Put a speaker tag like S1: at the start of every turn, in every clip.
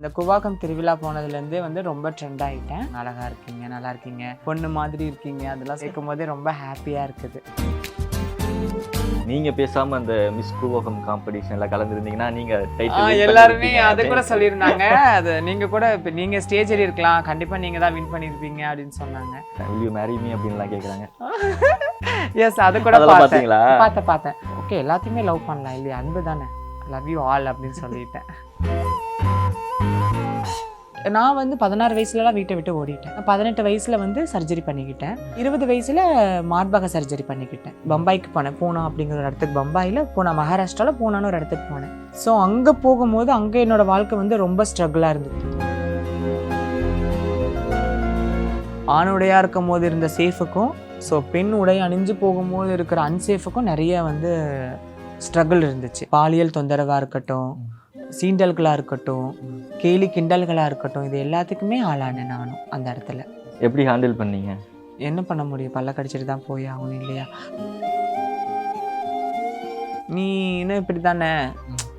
S1: இந்த குவாகம் திருவிழா போனதுலேருந்தே வந்து ரொம்ப ட்ரெண்ட் ஆகிட்டேன் அழகா இருக்கீங்க நல்லா இருக்கீங்க. பொண்ணு மாதிரி இருக்கீங்க அதெல்லாம் கேட்கும் போதே ரொம்ப ஹாப்பியாக இருக்குது.
S2: நீங்க பேசாம அந்த மிஸ் குருவோகம் காம்படிஷன்ல கலந்துருந்தீங்கன்னா நீங்க
S1: எல்லாருமே அது கூட சொல்லியிருந்தாங்க. அது நீங்கள் கூட இப்போ நீங்கள் ஸ்டேஜ் ஏறி இருக்கலாம். கண்டிப்பாக நீங்கள் தான் வின் பண்ணியிருப்பீங்க அப்படின்னு சொன்னாங்க.
S2: Will you marry me அப்படின்லாம் கேக்குறாங்க.
S1: எஸ் அது கூட
S2: பாத்தீங்களா
S1: பார்த்தேன். பார்த்தேன் ஓகே எல்லாத்தையுமே லவ் பண்ணலாம் இல்லையா? அன்பு தானே. லவ் யூ ஆல் அப்படின்னு சொல்லிட்டேன். நான் வந்து பதினாறு வயசுலலாம் வீட்டை விட்டு ஓடிட்டேன். பதினெட்டு வயசில் வந்து சர்ஜரி பண்ணிக்கிட்டேன். இருபது வயசில் மார்பக சர்ஜரி பண்ணிக்கிட்டேன். பம்பாய்க்கு போனேன். பூனா அப்படிங்கிற ஒரு இடத்துக்கு பம்பாயில் பூனா மகாராஷ்டிராவில் பூனான்னு ஒரு இடத்துக்கு போனேன். ஸோ அங்கே போகும்போது அங்கே என்னோடய வாழ்க்கை வந்து ரொம்ப ஸ்ட்ரகிளாக இருந்தது. ஆணுடையாக இருக்கும் போது இருந்த சேஃபுக்கும் ஸோ பெண் உடை அணிஞ்சு போகும்போது இருக்கிற அன்சேஃபுக்கும் நிறைய வந்து ஸ்ட்ரகிள் இருந்துச்சு. பாலியல் தொந்தரவாக இருக்கட்டும் சீண்டல்களாக இருக்கட்டும் கேலி கிண்டல்களாக இருக்கட்டும் இது எல்லாத்துக்குமே ஆளானேன் நானும் அந்த இடத்துல.
S2: எப்படி ஹேண்டில் பண்ணீங்க?
S1: என்ன பண்ண முடியும்? பல்ல கடிச்சிட்டு தான் போய் ஆகணும் இல்லையா? நீ இன்னும் இப்படி தானே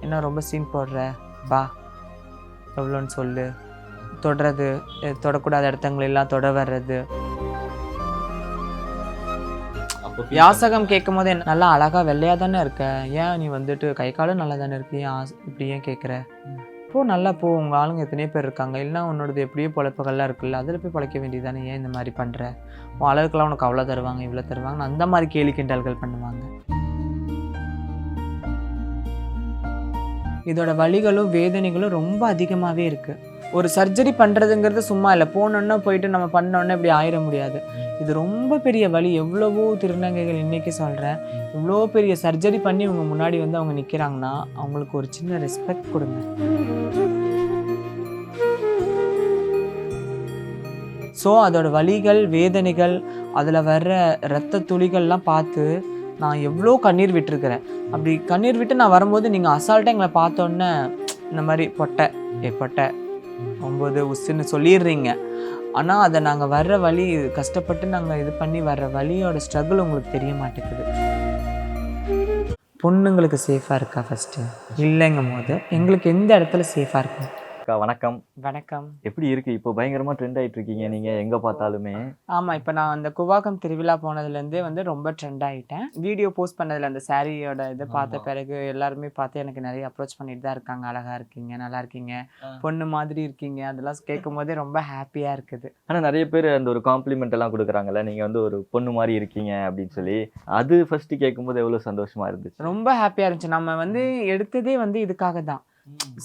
S1: என்ன ரொம்ப சீன் போடுற? வா எவ்வளோன்னு சொல்லு. தொடுறது தொடக்கூடாத இடத்தங்களெல்லாம் தொட வர்றது. யாசகம் கேட்கும் போது நல்லா அழகா வெள்ளையா தானே இருக்க? ஏன் நீ வந்துட்டு கை காலும் நல்லா தானே இருக்கு? இப்படி ஏன் கேட்குற? போ நல்லா போ. உங்க ஆளுங்க எத்தனையோ பேர் இருக்காங்க. இல்லைனா உன்னோடது எப்படியோ பழப்புகள்லாம் இருக்குல்ல அதில் போய் பழைக்க வேண்டியதானே ஏன் இந்த மாதிரி பண்ற? உன் அளவுக்குலாம் உனக்கு அவ்வளோ தருவாங்க இவ்வளோ தருவாங்க அந்த மாதிரி கேலி கிண்டல்கள் பண்ணுவாங்க. இதோட வலிகளும் வேதனைகளும் ரொம்ப அதிகமாகவே இருக்கு. ஒரு சர்ஜரி பண்ணுறதுங்கிறது சும்மா இல்லை. போனோன்னா போயிட்டு நம்ம பண்ணோன்னே இப்படி ஆயிட முடியாது. இது ரொம்ப பெரிய வலி. எவ்வளவோ திருநங்கைகள் இன்றைக்கி சொல்கிறேன் இவ்வளோ பெரிய சர்ஜரி பண்ணி உங்க முன்னாடி வந்து அவங்க நிற்கிறாங்கன்னா அவங்களுக்கு ஒரு சின்ன ரெஸ்பெக்ட் கொடுங்க. ஸோ அதோட வலிகள் வேதனைகள் அதில் வர்ற இரத்த துளிகள்லாம் பார்த்து நான் எவ்வளோ கண்ணீர் விட்டுருக்கிறேன். அப்படி கண்ணீர் விட்டு நான் வரும்போது நீங்கள் அசால்ட்டாக எங்களை பார்த்தோன்னே இந்த மாதிரி பொட்டை ஏ பொட்டை ஒம்பது உசுன்னு சொல்லிடுறீங்க. ஆனால் அதை நாங்கள் வர்ற வழி கஷ்டப்பட்டு நாங்கள் இது பண்ணி வர்ற வழியோட ஸ்ட்ரகிள் உங்களுக்கு தெரிய மாட்டேங்குது. பொண்ணுங்களுக்கு சேஃபாக இருக்கா ஃபஸ்ட்டு இல்லைங்கும் போது எங்களுக்கு எந்த இடத்துல சேஃபாக இருக்கும்?
S2: அக்கா வணக்கம்.
S1: வணக்கம்.
S2: எப்படி இருக்கு? இப்போ பயங்கரமா ட்ரெண்ட் ஆயிட்டு இருக்கீங்க. நீங்க எங்க பார்த்தாலுமே.
S1: ஆமாம் இப்போ நான் அந்த குவாகம் திருவிழா போனதுலேருந்தே வந்து ரொம்ப ட்ரெண்ட் ஆகிட்டேன் வீடியோ போஸ்ட் பண்ணதில் அந்த சாரியோட இதை பார்த்த
S2: ஆமா.
S1: பிறகு எல்லாருமே பார்த்து எனக்கு நிறைய அப்ரோச் பண்ணிட்டு தான் இருக்காங்க. அழகா இருக்கீங்க நல்லா இருக்கீங்க. பொண்ணு மாதிரி இருக்கீங்க. அதெல்லாம் கேட்கும் போதே ரொம்ப ஹாப்பியாக இருக்குது.
S2: ஆனா நிறைய பேர் அந்த ஒரு காம்ப்ளிமெண்ட் எல்லாம் கொடுக்குறாங்கல்ல. நீங்க வந்து ஒரு பொண்ணு மாதிரி இருக்கீங்க அப்படின்னு சொல்லி. அது ஃபர்ஸ்ட் கேட்கும்போது எவ்வளவு சந்தோஷமா இருந்துச்சு?
S1: ரொம்ப ஹாப்பியாக இருந்துச்சு. நம்ம வந்து எடுத்ததே வந்து இதுக்காக தான்.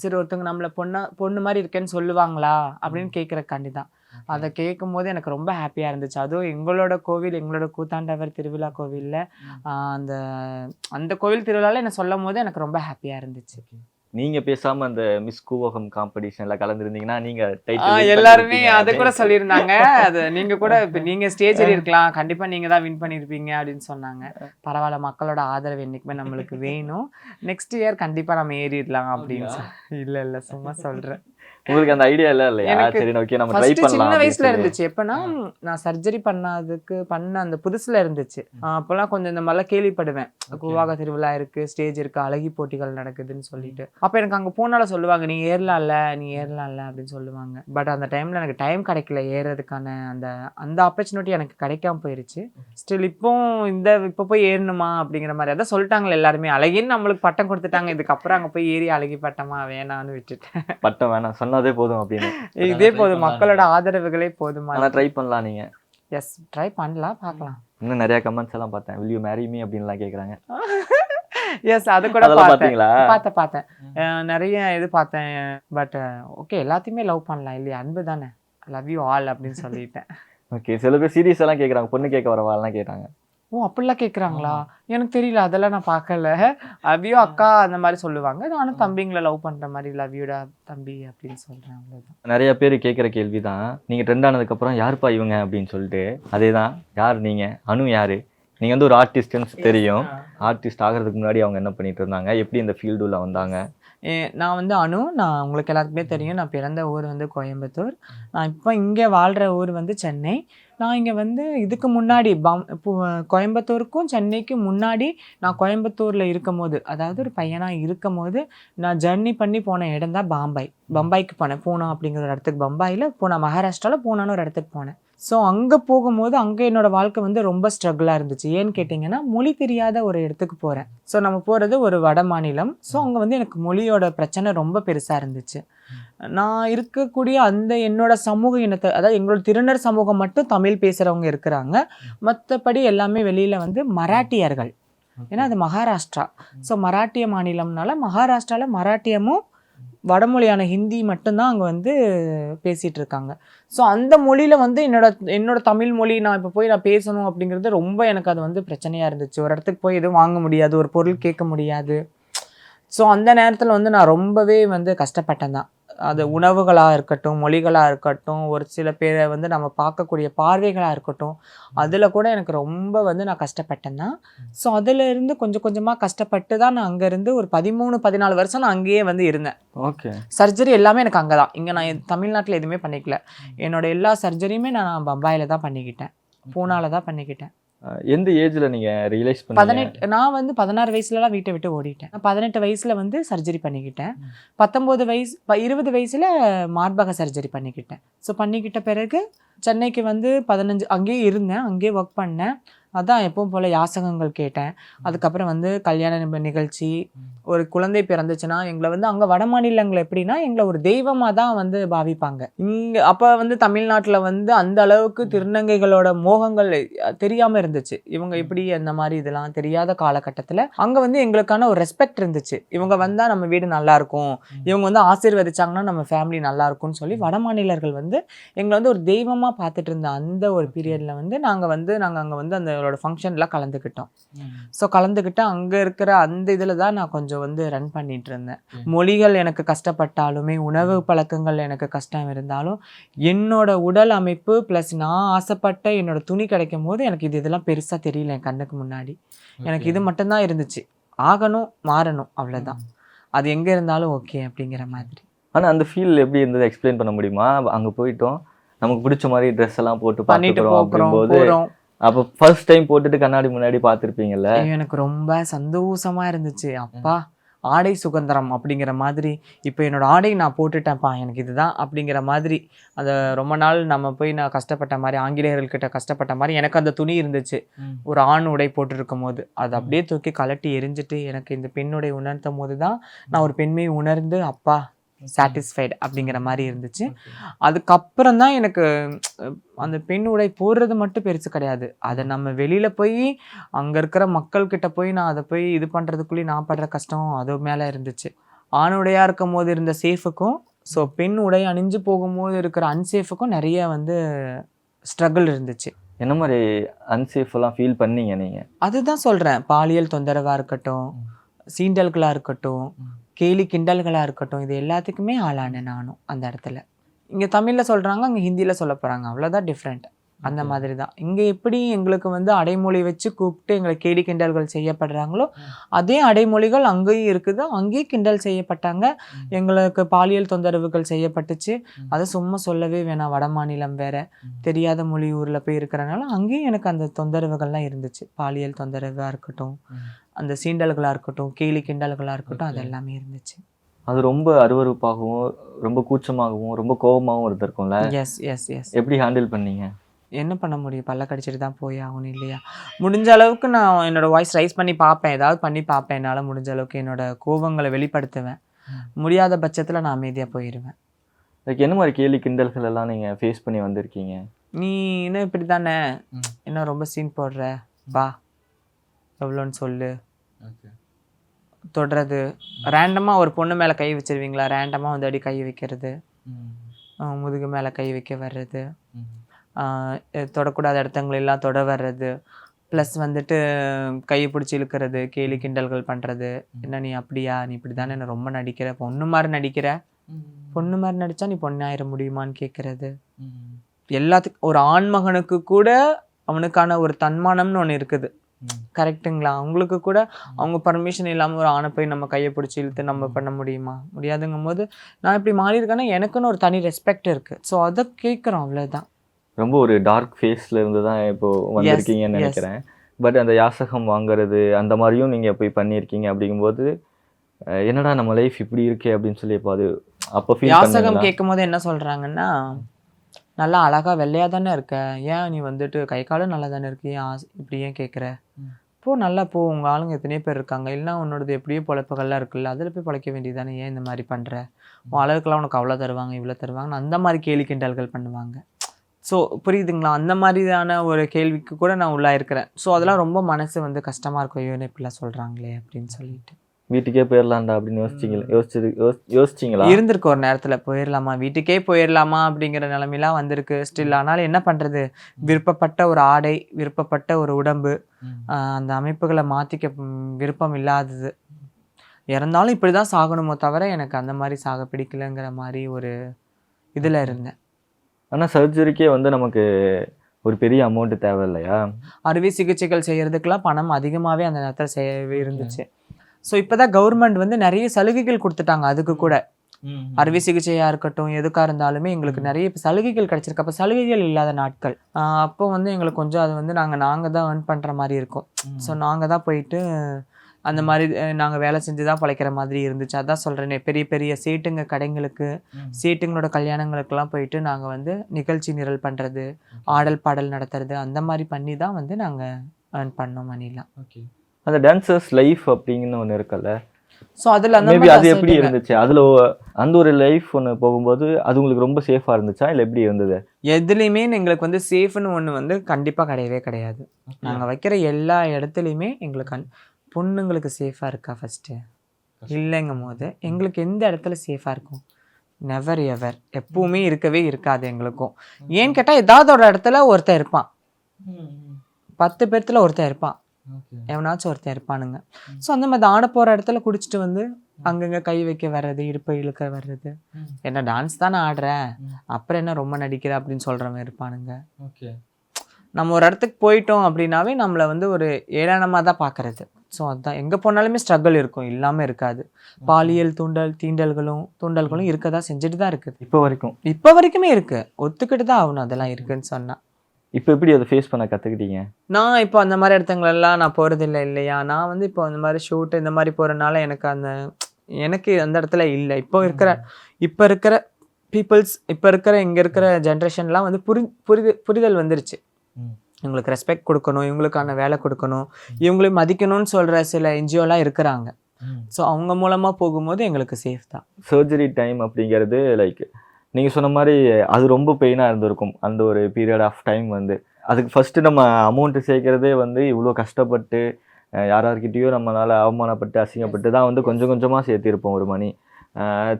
S1: சரி ஒருத்தவங்க நம்மளை பொண்ணா பொண்ணு மாதிரி இருக்கேன்னு சொல்லுவாங்களா? அப்படின்னு கேட்குறக்காண்டி தான் அதை கேட்கும் போது எனக்கு ரொம்ப ஹாப்பியாக இருந்துச்சு. அதுவும் எங்களோட கோவில் எங்களோட கூத்தாண்டவர் திருவிழா கோவிலில் அந்த அந்த கோவில் திருவிழாவில் என்ன சொல்லும் போது எனக்கு ரொம்ப ஹாப்பியாக இருந்துச்சு.
S2: நீங்க பேசாம அந்த மிஸ் குவோகம் காம்படிஷன்ல கலந்துருந்தீங்கன்னா நீங்க
S1: எல்லாருமே அது கூட சொல்லியிருந்தாங்க. அது நீங்க கூட இப்ப நீங்க ஸ்டேஜ் இருக்கலாம். கண்டிப்பா நீங்க தான் வின் பண்ணிருப்பீங்க அப்படின்னு சொன்னாங்க. பரவாயில்ல மக்களோட ஆதரவு என்னைக்குமே நம்மளுக்கு வேணும். நெக்ஸ்ட் இயர் கண்டிப்பா நம்ம ஏறிடலாம் அப்படின்னு இல்ல இல்ல சும்மா சொல்றேன்.
S2: உங்களுக்கு அந்த ஐடியா இல்ல இல்லையா? சரி ஓகே நம்ம ட்ரை பண்ணலாம்
S1: சின்ன வயசுல. இருந்துச்சு. எப்பனா நான் சர்ஜரி பண்ணதுக்கு பண்ண அந்த புதுசுல இருந்துச்சு. ஆ, அப்பெல்லாம் கொஞ்சம் இந்த மாதிரிலாம் கேள்விப்படுவேன். கூவாக திருவிழா இருக்கு ஸ்டேஜ் இருக்கு அழகி போட்டிகள் நடக்குதுன்னு சொல்லிட்டு. அப்ப எனக்கு அங்க போனால சொல்லுவாங்க நீ ஏறலாம்ல நீ ஏறலாம்ல அப்படின்னு சொல்லுவாங்க. பட் அந்த டைம்ல எனக்கு டைம் கிடைக்கல ஏறதுக்கான அந்த அந்த ஆப்பர்ச்சுனிட்டி எனக்கு கிடைக்காம போயிருச்சு. ஸ்டில் இப்போ இந்த இப்போ போய் ஏறணுமா அப்படிங்கிற மாதிரி. அதான் சொல்லிட்டாங்களே எல்லாருமே. அழகின்னு நம்மளுக்கு பட்டம் கொடுத்துட்டாங்க. இதுக்கப்புறம் அங்க போய் ஏறி அழகி பட்டமா வேணான்னு விட்டுட்டேன்.
S2: பட்டம் வேணாம். சொன்னதே போதும் அப்படின்னு.
S1: இதே போதும். மக்களோட ஆதரவுகளே போதுமா?
S2: ஆனா ட்ரை பண்ணலாம் நீங்க.
S1: எஸ் ட்ரை பண்ணலாம் பார்க்கலாம்.
S2: இன்னும் நிறைய கமெண்ட்ஸ் எல்லாம் பார்த்தேன். Will you marry me அப்படின்லாம் கேக்குறாங்க.
S1: எஸ் அது கூட பார்த்தேன்.
S2: பாத்தீங்களா
S1: பார்த்தேன் நிறைய இது பார்த்தேன். பட் ஓகே எல்லாத்தையுமே லவ் பண்ணலாம் இல்லையா? அன்பு தானே. லவ் யூ ஆல் அப்படின்னு சொல்லிட்டேன்.
S2: ஓகே சில பேர் சீரியஸ் எல்லாம் கேக்குறாங்க. பொண்ணு கேட்க வரவாலாம் கேட்டாங்க.
S1: ஓ அப்படிலாம் கேட்குறாங்களா எனக்கு தெரியல அதெல்லாம் நான் பார்க்கல. லவ்யூ அக்கா அந்த மாதிரி சொல்லுவாங்க. நானும் தம்பிங்களை லவ் பண்ற மாதிரி லவ் யூடா தம்பி அப்படின்னு அவ்வளவுதான்.
S2: நிறைய பேர் கேட்குற கேள்வி தான் நீங்கள் ட்ரெண்ட் ஆனதுக்கப்புறம் யாருப்பா இவங்க அப்படின்னு சொல்லிட்டு. அதே தான் யார் நீங்கள் அனு யார்? நீங்கள் வந்து ஒரு ஆர்டிஸ்ட்னு தெரியும். ஆர்டிஸ்ட் ஆகிறதுக்கு முன்னாடி அவங்க என்ன பண்ணிட்டு இருந்தாங்க? எப்படி இந்த ஃபீல்டுல வந்தாங்க?
S1: நான் வந்து அனு நான் உங்களுக்கு எல்லாருக்குமே தெரியும். நான் பிறந்த ஊர் வந்து கோயம்புத்தூர். நான் இப்போ இங்கே வாழ்கிற ஊர் வந்து சென்னை. நான் இங்கே வந்து இதுக்கு முன்னாடி பாம் கோயம்புத்தூருக்கும் சென்னைக்கும் முன்னாடி நான் கோயம்புத்தூரில் இருக்கும் போது அதாவது ஒரு பையனாக இருக்கும் போது நான் ஜர்னி பண்ணி போன இடம் தான் பாம்பாய் பம்பாய்க்கு போனேன். பூனா அப்படிங்கிற ஒரு இடத்துக்கு பம்பாயில் பூனா மகாராஷ்டிராவில் பூனான்னு ஒரு இடத்துக்கு போனேன். ஸோ அங்கே போகும்போது அங்கே என்னோடய வாழ்க்கை வந்து ரொம்ப ஸ்ட்ரகிளாக இருந்துச்சு. ஏன்னு கேட்டிங்கன்னா மொழி தெரியாத ஒரு இடத்துக்கு போகிறேன் ஸோ நம்ம போகிறது ஒரு வட மாநிலம். ஸோ அங்கே வந்து எனக்கு மொழியோட பிரச்சனை ரொம்ப பெருசாக இருந்துச்சு. நான் இருக்கக்கூடிய அந்த என்னோட சமூக இனத்தை அதாவது எங்களோட திருநர் சமூகம் மட்டும் தமிழ் பேசுகிறவங்க இருக்கிறாங்க. மற்றபடி எல்லாமே வெளியில் வந்து மராட்டியர்கள். ஏன்னா அது மகாராஷ்டிரா. ஸோ மராட்டிய மாநிலம்னால மகாராஷ்டிராவில் மராட்டியமும் வடமொழியான ஹிந்தி மட்டும்தான் அங்கே வந்து பேசிகிட்டு இருக்காங்க. ஸோ அந்த மொழியில் வந்து என்னோட என்னோட தமிழ் மொழி நான் இப்போ போய் நான் பேசணும் அப்படிங்கிறது ரொம்ப எனக்கு அது வந்து பிரச்சனையாக இருந்துச்சு. ஒரு இடத்துக்கு போய் எதுவும் வாங்க முடியாது ஒரு பொருள் கேட்க முடியாது. ஸோ அந்த நேரத்தில் வந்து நான் ரொம்பவே வந்து கஷ்டப்பட்டேன் தான். அது உணவுகளாக இருக்கட்டும் மொழிகளாக இருக்கட்டும் ஒரு சில பேரை வந்து நம்ம பார்க்கக்கூடிய பார்வைகளாக இருக்கட்டும் அதில் கூட எனக்கு ரொம்ப வந்து நான் கஷ்டப்பட்டேன் தான் ஸோ அதில் இருந்து கொஞ்சம் கொஞ்சமாக கஷ்டப்பட்டு தான் நான் அங்கேருந்து ஒரு பதிமூணு பதினாலு வருஷம் நான் அங்கேயே வந்து இருந்தேன்.
S2: ஓகே.
S1: சர்ஜரி எல்லாமே எனக்கு அங்கே தான். இங்கே நான் தமிழ்நாட்டில் எதுவுமே பண்ணிக்கல. என்னோட எல்லா சர்ஜரியுமே நான் பம்பாயில் தான் பண்ணிக்கிட்டேன். பூனால தான் பண்ணிக்கிட்டேன்.
S2: எந்த ஏஜ்ல நீங்க ரியலைஸ்
S1: பதினெட்டு நான் வந்து பதினாறு வயசுலலாம் வீட்டை விட்டு ஓடிட்டேன். பதினெட்டு வயசில் வந்து சர்ஜரி பண்ணிக்கிட்டேன். பத்தொம்போது வயசு இருபது வயசில் மார்பக சர்ஜரி பண்ணிக்கிட்டேன். ஸோ பண்ணிக்கிட்ட பிறகு சென்னைக்கு வந்து பதினஞ்சு அங்கேயே இருந்தேன் அங்கேயே ஒர்க் பண்ணேன். அதான் எப்பவும் போல் யாசகங்கள் கேட்டேன். அதுக்கப்புறம் வந்து கல்யாண நிகழ்ச்சி ஒரு குழந்தை பிறந்துச்சுன்னா எங்களை வந்து அங்கே வட மாநிலங்கள் எப்படின்னா எங்களை ஒரு தெய்வமாக தான் வந்து பாவிப்பாங்க. இங்கே அப்போ வந்து தமிழ்நாட்டில் வந்து அந்த அளவுக்கு திருநங்கைகளோட மோகங்கள் தெரியாமல் இருந்துச்சு. இவங்க இப்படி அந்த மாதிரி இதெல்லாம் தெரியாத காலகட்டத்தில் அங்கே வந்து எங்களுக்கான ஒரு ரெஸ்பெக்ட் இருந்துச்சு. இவங்க வந்தால் நம்ம வீடு நல்லாயிருக்கும் இவங்க வந்து ஆசீர்வதிச்சாங்கன்னா நம்ம ஃபேமிலி நல்லாயிருக்கும்னு சொல்லி வட மாநிலர்கள் வந்து எங்களை வந்து ஒரு தெய்வமாக பார்த்துட்டு இருந்த அந்த ஒரு பீரியடில் வந்து நாங்கள் வந்து நாங்கள் அங்கே வந்து அந்த ஃபங்க்ஷன்லாம் கலந்துக்கிட்டோம். ஸோ கலந்துக்கிட்டு அங்கே இருக்கிற அந்த இதில் தான் நான் கொஞ்சம் வந்து ரன் பண்ணிட்டு இருந்தேன். மொழிகள் எனக்கு கஷ்டப்பட்டாலுமே உணவு பழக்கங்கள் எனக்கு கஷ்டம் இருந்தாலும் என்னோட உடல் அமைப்பு ப்ளஸ் நான் ஆசைப்பட்ட என்னோட துணி கிடைக்கும் போது எனக்கு இது இதெல்லாம் பெருசாக தெரியல என் கண்ணுக்கு முன்னாடி. எனக்கு இது மட்டும்தான் இருந்துச்சு. ஆகணும் மாறணும் அவ்வளோதான் அது எங்கே இருந்தாலும் ஓகே அப்படிங்கிற மாதிரி.
S2: ஆனா அந்த ஃபீல் எப்படி இருந்தது? எக்ஸ்பிளைன் பண்ண முடியுமா? அங்க போயிட்டோம். நமக்கு பிடிச்ச மாதிரி ட்ரெஸ் எல்லாம் போட்டு
S1: பண்ணிட்டு போகிறோம்
S2: அப்போ ஃபர்ஸ்ட் டைம் போட்டுட்டு கண்ணாடி முன்னாடி பார்த்திருப்பீங்கல்ல?
S1: எனக்கு ரொம்ப சந்தோஷமா இருந்துச்சு. அப்பா ஆடை சுதந்திரம் அப்படிங்கிற மாதிரி இப்போ என்னோட ஆடை நான் போட்டுட்டேன்ப்பா எனக்கு இதுதான் அப்படிங்கிற மாதிரி அதை ரொம்ப நாள் நம்ம போய் நான் கஷ்டப்பட்ட மாதிரி ஆங்கிலேயர்கள்கிட்ட கஷ்டப்பட்ட மாதிரி எனக்கு அந்த துணி இருந்துச்சு. ஒரு ஆண் உடை போட்டிருக்கும் போது. அதை அப்படியே தூக்கி கலட்டி எரிஞ்சிட்டு எனக்கு இந்த பெண்ணுடை உணர்த்தும் போது தான் நான் ஒரு பெண்மையை உணர்ந்து அப்பா சாட்டிஸ்ஃபைடு அப்படிங்கிற மாதிரி இருந்துச்சு. அதுக்கப்புறம் தான் எனக்கு அந்த பெண் உடை போடுறது மட்டும் பெருசு கிடையாது. அதை நம்ம வெளியில போய் அங்க இருக்கிற மக்கள் கிட்ட போய் நான் அதை போய் இது பண்றதுக்குள்ளேயே நான் படுற கஷ்டம் அது மேல இருந்துச்சு. ஆண் உடையா இருக்கும் போது இருந்த சேஃபுக்கும் ஸோ பெண் உடை அணிஞ்சு போகும்போது இருக்கிற அன்சேஃபுக்கும் நிறைய வந்து ஸ்ட்ரகிள் இருந்துச்சு.
S2: என்ன மாதிரி அன்சேஃப் எல்லாம் ஃபீல் பண்ணீங்க நீங்க?
S1: அதுதான் சொல்றேன். பாலியல் தொந்தரவா இருக்கட்டும் சீண்டல்களா இருக்கட்டும் கேலி கிண்டல்களாக இருக்கட்டும் இது எல்லாத்துக்குமே ஆளானேன் நானும் அந்த இடத்துல. இங்கே தமிழில் சொல்கிறாங்க அங்கே ஹிந்தியில் சொல்ல போகிறாங்க அவ்வளோதான் டிஃப்ரெண்ட் அந்த மாதிரி தான் இங்க எப்படி எங்களுக்கு வந்து அடைமொழி வச்சு கூப்பிட்டு எங்களை கேலி கிண்டல்கள் செய்யப்படுறாங்களோ அதே அடைமொழிகள் அங்கேயும் இருக்குது. அங்கேயும் கிண்டல் செய்யப்பட்டாங்க. எங்களுக்கு பாலியல் தொந்தரவுகள் செய்யப்பட்டுச்சு. அதை சும்மா சொல்லவே வேணாம். வட மாநிலம் வேற. தெரியாத மொழி ஊர்ல போய் இருக்கிறனால அங்கேயும் எனக்கு அந்த தொந்தரவுகள்லாம் இருந்துச்சு. பாலியல் தொந்தரவா இருக்கட்டும் அந்த சீண்டல்களா இருக்கட்டும் கேலி கிண்டல்களா இருக்கட்டும் அது எல்லாமே இருந்துச்சு.
S2: அது ரொம்ப அருவருப்பாகவும் ரொம்ப கூச்சமாகவும் ரொம்ப கோபமாகவும் இருந்திருக்கும்ல?
S1: எஸ் எஸ் எஸ்
S2: எப்படி ஹேண்டில் பண்ணீங்க?
S1: என்ன பண்ண முடியும்? பல்ல கடிச்சிட்டு தான் போய் ஆகணும் இல்லையா? முடிஞ்ச அளவுக்கு நான் என்னோட வாய்ஸ் ரைஸ் பண்ணி பார்ப்பேன். ஏதாவது பண்ணி பார்ப்பேன். என்னால் முடிஞ்ச அளவுக்கு என்னோட கோபங்களை வெளிப்படுத்துவேன். முடியாத பட்சத்தில் நான் அமைதியாக போயிடுவேன்
S2: லைக் என்ன மாதிரி கேலி கிண்டல்கள் எல்லாம் நீங்க ஃபேஸ் பண்ணி வந்திருக்கீங்க?
S1: நீ இன்னும் இப்படி தானே? என்ன ரொம்ப சீன் போடுற? வா. எவ்வளோன்னு சொல்லு. தொடுறது. ரேண்டமாக ஒரு பொண்ணு மேலே கை வச்சிருவீங்களா? ரேண்டமாக வந்து அடி கை வைக்கிறது. முதுகு மேலே கை வைக்க வர்றது. தொடக்கூடாத இடத்துங்களெல்லாம் தொட வர்றது ப்ளஸ் வந்துட்டு கையை பிடிச்சி இழுக்கிறது கேலி கிண்டல்கள் பண்ணுறது என்ன நீ அப்படியா? நீ இப்படி தானே என்ன ரொம்ப நடிக்கிற? பொண்ணு மாதிரி நடிக்கிற? பொண்ணு மாதிரி நடிச்சா நீ பொண்ணாயிர முடியுமான்னு கேட்குறது எல்லாத்துக்கும் ஒரு ஆண்மகனுக்கு கூட அவனுக்கான ஒரு தன்மானம்னு ஒன்று இருக்குது. கரெக்ட்டுங்களா? அவங்களுக்கு கூட அவங்க பர்மிஷன் இல்லாமல் ஒரு ஆணை போய் நம்ம கையை பிடிச்சி இழுத்து நம்ம பண்ண முடியுமா? முடியாதுங்கும் போது நான் இப்படி மாறி இருக்கேன்னா எனக்குன்னு ஒரு தனி ரெஸ்பெக்ட் இருக்குது ஸோ அதை கேட்குறோம் அவ்வளோதான்
S2: ரொம்ப ஒரு டார்க் ஃபேஸ்ல இருந்து தான் இப்போ வந்திருக்கீங்கன்னு. நினைக்கிறேன். பட் அந்த யாசகம் வாங்குறது அந்த மாதிரியும் நீங்க போய் பண்ணியிருக்கீங்க அப்படிங்கும்போது என்னடா நம்ம லைஃப் இப்படி இருக்கே அப்படின்னு சொல்லி இப்போ அது அப்போ ஃபீல்
S1: யாசகம் கேட்கும் போது என்ன சொல்கிறாங்கன்னா நல்லா அழகா வெள்ளையா தானே இருக்க. ஏன் நீ வந்துட்டு கை காலும் நல்லா தானே இருக்கு? ஏன் ஆசை- இப்படி ஏன் கேட்குற? போ நல்லா போ. உங்கள் ஆளுங்க எத்தனையோ பேர் இருக்காங்க. இல்லை உன்னோடது எப்படியோ பொழப்புகள்லாம் இருக்குல்ல அதில் போய் பொழைக்க வேண்டியதானே ஏன் இந்த மாதிரி பண்ணுற உன் அளவுக்குலாம் உனக்கு அவ்வளோ தருவாங்க இவ்வளோ தருவாங்கன்னு அந்த மாதிரி கேலி கிண்டல்கள் பண்ணுவாங்க. ஸோ புரியுதுங்களா? அந்த மாதிரியான ஒரு கேள்விக்கு கூட நான் உள்ளாயிருக்கிறேன். ஸோ அதெல்லாம் ரொம்ப மனசு வந்து கஷ்டமாக இருக்கும். ஐயோ இப்படிலாம் சொல்கிறாங்களே அப்படின்னு சொல்லிட்டு.
S2: வீட்டுக்கே போயிடலாம்டா அப்படின்னு யோசிச்சிங்களா? யோசிச்சது யோசி- யோசிச்சிங்களா?
S1: இருந்திருக்கு ஒரு நேரத்துல போயிடலாமா வீட்டுக்கே போயிடலாமா அப்படிங்கிற நிலைமைலாம் வந்திருக்கு. ஸ்டில் ஆனாலும் என்ன பண்றது? விருப்பப்பட்ட ஒரு ஆடை விருப்பப்பட்ட ஒரு உடம்பு அந்த அமைப்புகளை மாத்திக்க ம், விருப்பம் இல்லாதது. இறந்தாலும் இப்படிதான் சாகணுமோ தவிர எனக்கு அந்த மாதிரி சாக பிடிக்கலங்கிற மாதிரி ஒரு இதுல இருந்தேன்.
S2: ஆனா சர்ஜரிக்கே வந்து நமக்கு ஒரு பெரிய அமௌண்ட் தேவை இல்லையா?
S1: அறுவை சிகிச்சைகள் செய்யறதுக்கெல்லாம் பணம் அதிகமாவே அந்த நேரத்துல செய்ய இருந்துச்சு. ஸோ இப்போதான் கவர்மெண்ட் வந்து நிறைய சலுகைகள் கொடுத்துட்டாங்க அதுக்கு கூட. அறுவை சிகிச்சையா இருக்கட்டும் எதுக்கா இருந்தாலுமே எங்களுக்கு நிறைய இப்ப சலுகைகள் கிடைச்சிருக்கு. அப்ப சலுகைகள் இல்லாத நாட்கள். அப்போ வந்து எங்களுக்கு கொஞ்சம் அது வந்து நாங்க நாங்க தான் earn பண்ற மாதிரி இருக்கும். ஸோ நாங்க தான் போயிட்டு அந்த மாதிரி அஹ், நாங்க வேலை செஞ்சு தான் பழைக்கிற மாதிரி இருந்துச்சு. அதான் சொல்றேனே பெரிய பெரிய சீட்டுங்க கடைங்களுக்கு சீட்டுங்களோட கல்யாணங்களுக்கெல்லாம் போயிட்டு நாங்க வந்து நிகழ்ச்சி நிரல் பண்றது ஆடல் பாடல் நடத்துறது அந்த மாதிரி பண்ணி தான் வந்து நாங்க earn பண்ணோம் மணிலாம்
S2: அந்த டான்சர்ஸ் லைஃப் அப்படிங்கன்னு ஒன்று இருக்குல்ல?
S1: ஸோ அதுல அந்த
S2: மேபி
S1: மாதிரி
S2: அது எப்படி. இருந்துச்சு? அதுல அந்த ஒரு லைஃப் ஒன்று போகும்போது அது உங்களுக்கு ரொம்ப சேஃபா இருந்துச்சா? இல்லை எப்படி இருந்தது?
S1: எதுலேயுமே எங்களுக்கு வந்து சேஃப்னு ஒன்று வந்து கண்டிப்பாக கிடையவே கிடையாது. நாங்கள் வைக்கிற எல்லா இடத்துலையுமே எங்களுக்கு பொண்ணுங்களுக்கு சேஃபாக இருக்கா ஃபஸ்ட்டு இல்லைங்கும் போது எங்களுக்கு எந்த இடத்துல சேஃபாக இருக்கும்? நெவர் எவர் எப்பவுமே இருக்கவே இருக்காது எங்களுக்கும். ஏன்னு கேட்டால் ஏதாவது ஒரு இடத்துல ஒருத்தன் இருப்பான். பத்து பேர்த்துல ஒருத்தன் இருப்பான். எவனாச்சும் ஒருத்தன் இருப்பானுங்க. ஸோ அந்த மாதிரி ஆட போகிற இடத்துல குடிச்சிட்டு வந்து அங்கங்க கை வைக்க வர்றது இடுப்பை இழுக்க வர்றது. என்ன டான்ஸ் தானே ஆடுற அப்புறம் என்ன ரொம்ப நடிக்கிற அப்படின்னு சொல்கிறவன் இருப்பானுங்க. நம்ம ஒரு இடத்துக்கு போயிட்டோம் அப்படின்னாவே நம்மளை வந்து ஒரு ஏளனமாக தான் பார்க்கறது. ஸோ அதுதான் எங்கே போனாலுமே ஸ்ட்ரகிள் இருக்கும். இல்லாமல் இருக்காது. பாலியல் தூண்டல் தீண்டல்களும் தூண்டல்களும் இருக்க தான் செஞ்சுட்டு தான் இருக்குது.
S2: இப்போ வரைக்கும்?
S1: இப்போ வரைக்குமே இருக்கு. ஒத்துக்கிட்டு தான் ஆகணும். அதெல்லாம் இருக்குன்னு சொன்னா.
S2: இப்போ எப்படி அதை ஃபேஸ் பண்ண கத்துக்கிட்டீங்க?
S1: நான் இப்போ அந்த மாதிரி இடத்துங்களெல்லாம் நான் போகிறதில்ல இல்லையா? நான் வந்து இப்போ அந்த மாதிரி ஷூட் இந்த மாதிரி போகிறனால எனக்கு அந்த எனக்கு அந்த இடத்துல இல்லை. இப்போ இருக்கிற இப்போ இருக்கிற பீப்புள்ஸ் இப்போ இருக்கிற இங்கே இருக்கிற ஜென்ரேஷன்லாம் வந்து புரி புரிது புரிதல் வந்துருச்சு. இவங்களுக்கு ரெஸ்பெக்ட் கொடுக்கணும் இவங்களுக்கான வேலை கொடுக்கணும் இவங்களையும் மதிக்கணும்னு சொல்கிற சில என்ஜிஓலாம் இருக்கிறாங்க. ஸோ அவங்க மூலமாக போகும்போது எங்களுக்கு சேஃப் தான்.
S2: சர்ஜரி டைம் அப்படிங்கிறது லைக் நீங்கள் சொன்ன மாதிரி அது ரொம்ப பெயினாக இருந்திருக்கும். அந்த ஒரு பீரியட் ஆஃப் டைம் வந்து. அதுக்கு ஃபஸ்ட்டு நம்ம அமௌண்ட்டு சேர்க்கறதே வந்து இவ்வளோ கஷ்டப்பட்டு யாரார்கிட்டயோ நம்மளால் அவமானப்பட்டு அசிங்கப்பட்டு தான் வந்து கொஞ்சம் கொஞ்சமாக சேர்த்திருப்போம் ஒரு மணி.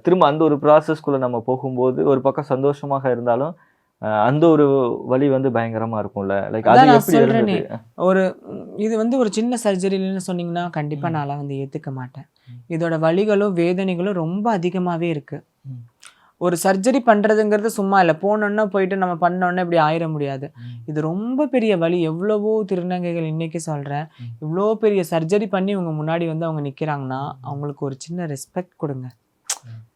S2: திரும்ப அந்த ஒரு ப்ராசஸ்க்குள்ளே நம்ம போகும்போது ஒரு பக்கம் சந்தோஷமாக இருந்தாலும் அந்த ஒரு வழி வந்து பயங்கரமாக இருக்கும்ல. லைக் அது
S1: நான் சொல்றேனே. ஒரு இது வந்து ஒரு சின்ன சர்ஜரின்னு சொன்னீங்கன்னா கண்டிப்பாக
S2: ம்.
S1: நான்லாம் வந்து ஏற்றுக்க மாட்டேன். இதோட வலிகளும் வேதனைகளும் ரொம்ப அதிகமாகவே இருக்கு. ஒரு சர்ஜரி பண்ணுறதுங்கிறது சும்மா இல்லை. போனோன்னா போயிட்டு நம்ம பண்ணோன்னே இப்படி ஆயிட முடியாது. இது ரொம்ப பெரிய வலி. எவ்வளவோ திருநங்கைகள் இன்னைக்கு சொல்கிறேன்
S2: ம்.
S1: இவ்வளோ பெரிய சர்ஜரி பண்ணி இவங்க முன்னாடி வந்து அவங்க நிற்கிறாங்கன்னா அவங்களுக்கு ஒரு சின்ன ரெஸ்பெக்ட் கொடுங்க.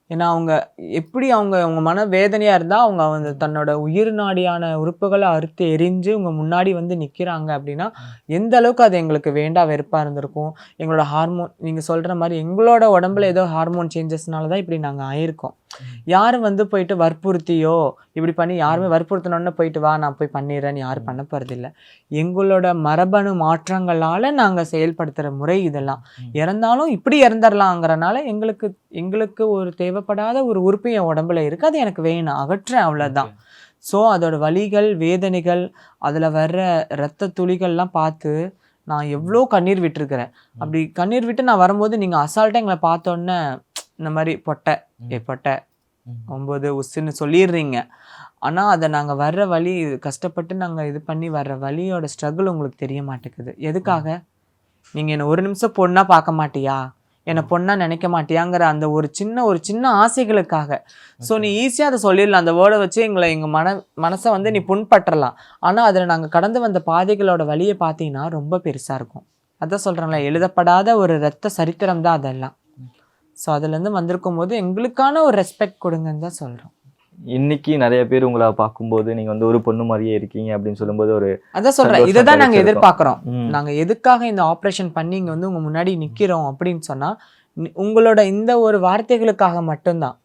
S1: ஏன்னா அவங்க எப்படி அவங்க அவங்க மன வேதனையாக இருந்தால் அவங்க வந்து தன்னோட உயிர் நாடியான உறுப்புகளை அறுத்து எரிஞ்சு உங்க முன்னாடி வந்து நிற்கிறாங்க அப்படின்னா எந்த அளவுக்கு அது எங்களுக்கு வேண்டா வெறுப்பாக இருந்திருக்கும்? எங்களோட ஹார்மோன் நீங்கள் சொல்கிற மாதிரி எங்களோட உடம்புல ஏதோ ஹார்மோன் சேஞ்சஸ்னால தான் இப்படி நாங்கள் ஆயிருக்கோம். யாரும் வந்து போயிட்டு வற்புறுத்தியோ இப்படி பண்ணி யாருமே வற்புறுத்தினோன்னு போயிட்டு வா நான் போய் பண்ணிடுறேன்னு யாரும் பண்ண போகிறதில்ல எங்களோட மரபணு மாற்றங்களால் நாங்கள் செயல்படுத்துகிற முறை இதெல்லாம். இறந்தாலும் இப்படி இறந்துடலாங்கிறனால எங்களுக்கு எங்களுக்கு ஒரு தேவைப்படாத ஒரு உறுப்பு என் உடம்புல இருக்குது அது எனக்கு வேணும். அகற்றேன் அவ்வளோதான் ஸோ அதோட வலிகள் வேதனைகள் அதில் வர்ற இரத்த துளிகள்லாம் பார்த்து நான் எவ்வளோ கண்ணீர் விட்டுருக்கிறேன். அப்படி கண்ணீர் விட்டு நான் வரும்போது நீங்கள் அசால்ட்டாக எங்களை பார்த்தோன்னே இந்த மாதிரி பொட்டை ஏ பொட்டை ஒம்பது உஸ்ஸுன்னு சொல்லிடுறீங்க. ஆனால் அதை நாங்கள் வர்ற வழி கஷ்டப்பட்டு நாங்கள் இது பண்ணி வர்ற வழியோட ஸ்ட்ரகிள் உங்களுக்கு தெரிய மாட்டேங்குது. எதுக்காக? நீங்கள் என்னை ஒரு நிமிஷம் பொண்ணா பார்க்க மாட்டியா? என்னை பொண்ணா நினைக்க மாட்டியாங்கிற அந்த ஒரு சின்ன ஒரு சின்ன ஆசைகளுக்காக. ஸோ நீ ஈஸியாக அதை சொல்லிடலாம். அந்த வேர்டை வச்சு எங்களை எங்கள் மன மனசை வந்து நீ புண்பற்றலாம். ஆனால் அதில் நாங்கள் கடந்து வந்த பாதைகளோட வழியை பார்த்தீங்கன்னா ரொம்ப பெருசாக இருக்கும். அதான் சொல்கிறேன்ல எழுதப்படாத ஒரு ரத்த சரித்திரம் தான் அதெல்லாம். ஸோ அதுலேருந்து வந்திருக்கும் போது எங்களுக்கான ஒரு ரெஸ்பெக்ட் கொடுங்கன்னு தான் சொல்கிறோம்
S2: இன்னைக்கு நிறைய பேர் உங்களை பார்க்கும்போது நீங்க வந்து ஒரு பொண்ணு மாதிரியே இருக்கீங்க அப்படின்னு சொல்லும்போது ஒரு
S1: அதான்
S2: சந்தோஷம்
S1: இதை தான்
S2: கிடைச்சிருக்கும்.
S1: எதிர்பார்க்குறோம். நாங்க எதுக்காக இந்த ஆப்ரேஷன் பண்ணி இங்க வந்து உங்க முன்னாடி நிக்கிறோம் அப்படின்னு சொன்னா உங்களோட இந்த ஒரு வார்த்தைகளுக்காக மட்டும்தான்.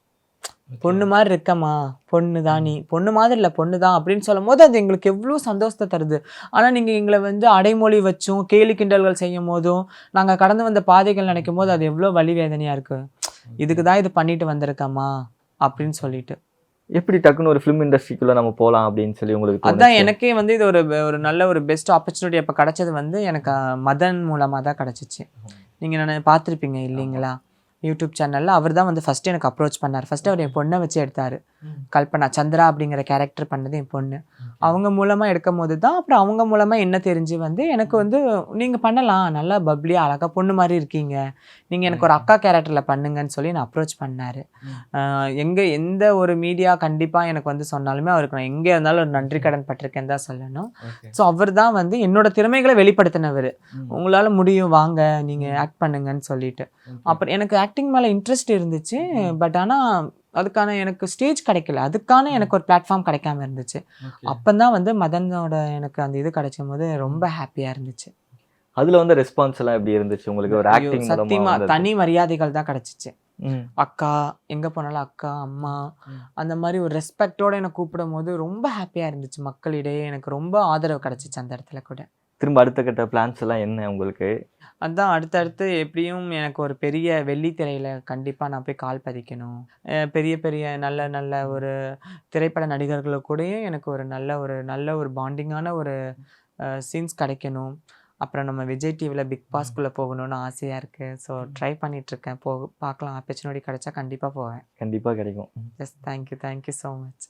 S1: பொண்ணு மாதிரி இருக்கமா பொண்ணு தான் நீ. பொண்ணு மாதிரி இல்லை பொண்ணு தான் அப்படின்னு சொல்லும் போது அது எங்களுக்கு எவ்வளோ சந்தோஷத்தை தருது. ஆனா நீங்க எங்களை வந்து அடைமொழி வச்சும் கேலி கிண்டல்கள் செய்யும் போதும் நாங்க கடந்து வந்த பாதைகள் நினைக்கும் போது அது எவ்வளோ வலி வேதனையா இருக்கு இதுக்கு தான் இது பண்ணிட்டு வந்திருக்கமா அப்படின்னு சொல்லிட்டு.
S2: எப்படி டக்குன்னு ஒரு ஃபிலிம் இண்டஸ்ட்ரிக்குள்ள நம்ம போலாம் அப்படின்னு சொல்லி உங்களுக்கு
S1: அதான்
S2: தோணுச்சு?
S1: எனக்கே வந்து இது ஒரு ஒரு நல்ல ஒரு பெஸ்ட் ஆப்பர்ச்சுனிட்டி அப்போ கிடைச்சது வந்து எனக்கு மதன் மூலமாக தான் கிடச்சிச்சு நீங்கள் நான் பார்த்துருப்பீங்க இல்லைங்களா? யூடியூப் சேனலில் அவர் தான் வந்து ஃபஸ்ட்டு எனக்கு அப்ரோச் பண்ணார். ஃபஸ்ட்டு அவர் என் பொண்ணை வச்சு எடுத்தார். கல்பனா சந்திரா அப்படிங்கிற கேரக்டர் பண்ணது என் பொண்ணு. அவங்க மூலமாக எடுக்கும் போது தான் அப்புறம் அவங்க மூலமாக என்ன தெரிஞ்சு வந்து எனக்கு வந்து நீங்கள் பண்ணலாம். நல்லா பப்ளியாக அழகாக பொண்ணு மாதிரி இருக்கீங்க. நீங்கள் எனக்கு ஒரு அக்கா கேரக்டரில் பண்ணுங்கன்னு சொல்லி நான் அப்ரோச் பண்ணார். எங்கே எந்த ஒரு மீடியா கண்டிப்பாக எனக்கு வந்து சொன்னாலுமே அவருக்கு நான் எங்கே இருந்தாலும் ஒரு நன்றி கடன் பட்டிருக்கேன்னு தான் சொல்லணும். ஸோ அவர் தான் வந்து என்னோட திறமைகளை வெளிப்படுத்தினவர். உங்களால் முடியும் வாங்க நீங்கள் ஆக்ட் பண்ணுங்கன்னு சொல்லிட்டு. அப்புறம் எனக்கு ஆக்டிங் மேலே இன்ட்ரெஸ்ட் இருந்துச்சு. பட் ஆனால் அதுக்கான எனக்கு ஸ்டேஜ் கிடைக்கல. அதுக்கான எனக்கு ஒரு பிளாட்ஃபார்ம் கிடைக்காம இருந்துச்சு. அப்பந்தான் வந்து மதனோட எனக்கு அந்த இது கிடைச்சும் போது ரொம்ப ஹாப்பியாக இருந்துச்சு.
S2: அதுல வந்து ரெஸ்பான்ஸ் எல்லாம் எப்படி இருந்துச்சு? உங்களுக்கு ஒரு ஆக்டிங்
S1: சத்தியமா
S2: மூலமா
S1: தனி மரியாதைகள் தான் கிடைச்சிச்சு. அக்கா எங்க போனாலும் அக்கா அம்மா. அந்த மாதிரி ஒரு ரெஸ்பெக்டோட எனக்கு கூப்பிடும் போது ரொம்ப ஹாப்பியா இருந்துச்சு மக்களிடையே. எனக்கு ரொம்ப ஆதரவு கிடைச்சிச்சு அந்த இடத்துல கூட.
S2: திரும்ப அடுத்த கட்ட பிளான்ஸ் எல்லாம் என்ன உங்களுக்கு?
S1: அதான் அடுத்தடுத்து எப்படியும் எனக்கு ஒரு பெரிய வெள்ளித்திரையில கண்டிப்பா நான் போய் கால் பதிக்கணும். பெரிய பெரிய நல்ல நல்ல ஒரு திரைப்பட நடிகர்கள் கூடயும் எனக்கு ஒரு நல்ல ஒரு நல்ல ஒரு பாண்டிங்கான ஒரு சீன்ஸ் கிடைக்கணும். அப்புறம் நம்ம விஜய் டிவியில் பிக் பாஸ்குள்ளே போகணும்னு ஆசையாக இருக்குது ஸோ ட்ரை பண்ணிகிட்ருக்கேன் போ பார்க்கலாம். ஆப்பர்ச்சுனிட்டி கிடைச்சா கண்டிப்பாக போவேன்.
S2: கண்டிப்பா கிடைக்கும்.
S1: Yes thank you thank you so much